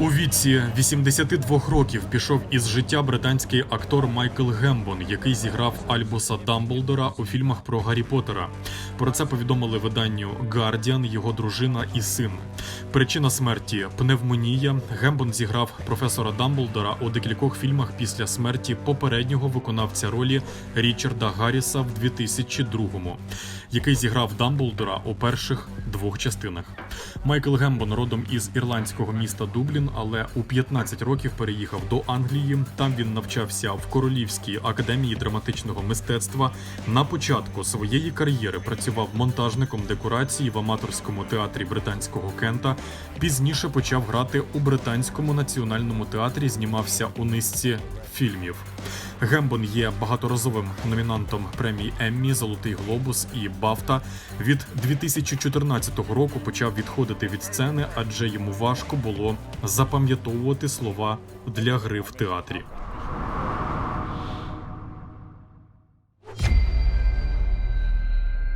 У віці 82 років пішов із життя британський актор Майкл Гембон, який зіграв Альбуса Дамблдора у фільмах про Гаррі Поттера. Про це повідомили виданню Guardian, його дружина і син. Причина смерті пневмонія. Гембон зіграв професора Дамблдора у декількох фільмах після смерті попереднього виконавця ролі Річарда Гарріса в 2002-му, який зіграв Дамблдора у перших двох частинах. Майкл Гембон родом із ірландського міста Дублін, але у 15 років переїхав до Англії. Там він навчався в Королівській академії драматичного мистецтва. На початку своєї кар'єри працював монтажником декорації в аматорському театрі британського Кента. Пізніше почав грати у британському національному театрі. Знімався у низці фільмів. Гембон є багаторазовим номінантом премії Еммі, Золотий Глобус і Бафта. Від 2014 року почав відходити від сцени, адже йому важко було запам'ятовувати слова для гри в театрі.